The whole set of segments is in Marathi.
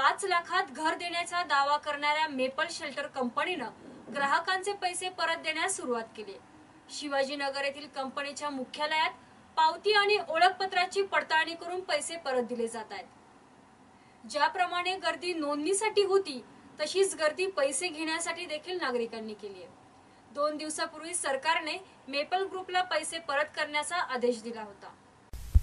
पाच लाखात घर देण्याचा दावा करणाऱ्या मेपल शेल्टर कंपनीनं ग्राहकांचे पैसे परत देण्यास सुरुवात केली. शिवाजीनगर येथील कंपनीच्या मुख्यालयात पावती आणि ओळखपत्राची पडताळणी करून पैसे परत दिले जात आहेत. ज्याप्रमाणे गर्दी नोंदणीसाठी होती तशीच गर्दी पैसे घेण्यासाठी देखील नागरिकांनी केली आहे. दोन दिवसापूर्वी सरकारने मेपल ग्रुपला पैसे परत करण्याचा आदेश दिला होता.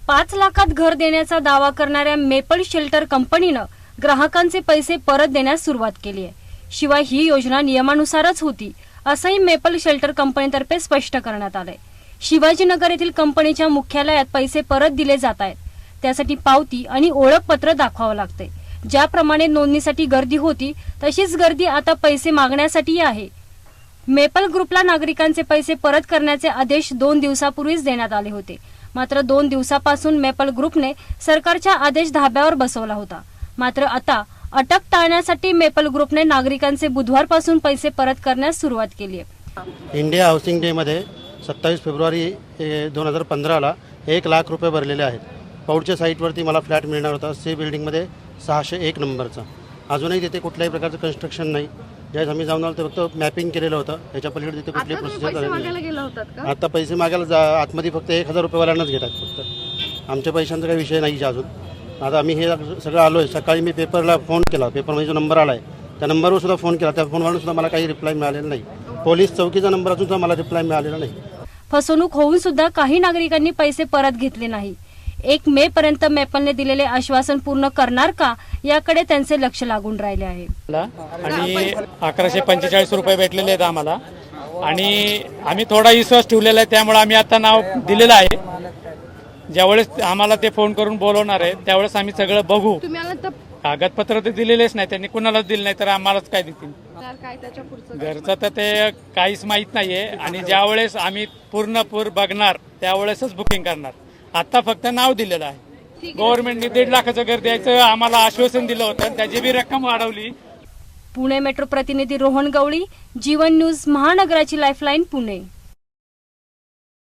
पाच लाखात घर देण्याचा दावा करणाऱ्या मेपल शेल्टर कंपनीनं ग्राहकांचे पैसे परत देण्यास सुरुवात केली आहे. शिवाय ही योजना नियमानुसारच होती असंही मेपल शेल्टर कंपनीतर्फे स्पष्ट करण्यात आलंय. शिवाजीनगर येथील कंपनीच्या मुख्यालयात पैसे परत दिले जात आहेत. त्यासाठी पावती आणि ओळखपत्र दाखवावं लागते ज्याप्रमाणे नोंदणीसाठी गर्दी होती तशीच गर्दी आता पैसे मागण्यासाठीही आहे. मेपल ग्रुपला नागरिकांचे पैसे परत करण्याचे आदेश दोन दिवसापूर्वीच देण्यात आले होते. मात्र दोन दिवसापासून मेपल ग्रुपने सरकारच्या आदेश धाब्यावर बसवला होता. मात्र आता अटक टाळण्यासाठी मेपल ग्रुपने नागरिकांचे बुधवारपासून पैसे परत करण्यास सुरुवात केली आहे. इंडिया हाऊसिंग डेमध्ये सत्तावीस फेब्रुवारी दोन हजार पंधराला एक लाख रुपये भरलेले आहेत. पौडच्या साईटवरती मला फ्लॅट मिळणार होता. सी बिल्डिंगमध्ये सहाशे एक नंबरचा. अजूनही तिथे कुठल्याही प्रकारचं कन्स्ट्रक्शन नाही. ज्यावेळेस आम्ही जाऊन आलो ते फक्त मॅपिंग केलेलं होतं. त्याच्या पलीकडे तिथे कुठली प्रोसिजर आता पैसे मागायला जा आतमध्ये फक्त एक हजार रुपयेवाल्यांनाच घेतात फक्त. आमच्या पैशांचा काही विषय नाही अजून. आता आम्ही हे सगळं आलो आहे सकाळी मी पेपरला फोन केला. पेपरमध्ये जो नंबर आला आहे त्या नंबरवर सुद्धा फोन केला. त्या फोनवरून सुद्धा मला काही रिप्लाय मिळालेला नाही. पोलीस चौकीचा नंबर अजून सुद्धा मला रिप्लाय मिळालेला नाही. फसवणूक होऊन सुद्धा काही नागरिकांनी पैसे परत घेतले नाही. एक मे पर्यंत मेपलने दिलेले आश्वासन पूर्ण करणार का याकडे त्यांचे लक्ष लागून राहिले आहे. आणि अकराशे पंचेचाळीस रुपये भेटलेले आहेत आम्हाला. आणि आम्ही थोडा विश्वास ठेवलेला आहे त्यामुळे आम्ही आता नाव दिलेलं आहे. ज्यावेळेस आम्हाला ते फोन करून बोलवणार आहे त्यावेळेस आम्ही सगळं बघू. तुम्ही आला तर कागदपत्र तर दिलेलेच नाही त्यांनी कुणालाच दिले नाही तर आम्हालाच काय देतील? तर काय त्याच्या पुढचं घरचं तर ते काहीच माहीत नाहीये आणि ज्यावेळेस आम्ही पूर्ण पूर बघणार त्यावेळेसच बुकिंग करणार. आता फक्त नाव दिलेलं आहे. गव्हर्नमेंटने दीड लाखाचं घर द्यायचं आम्हाला आश्वासन दिलं होतं त्याची बी रक्कम वाढवली. पुणे मेट्रो प्रतिनिधी रोहन गवळी जीवन न्यूज महानगराची लाईफलाईन पुणे.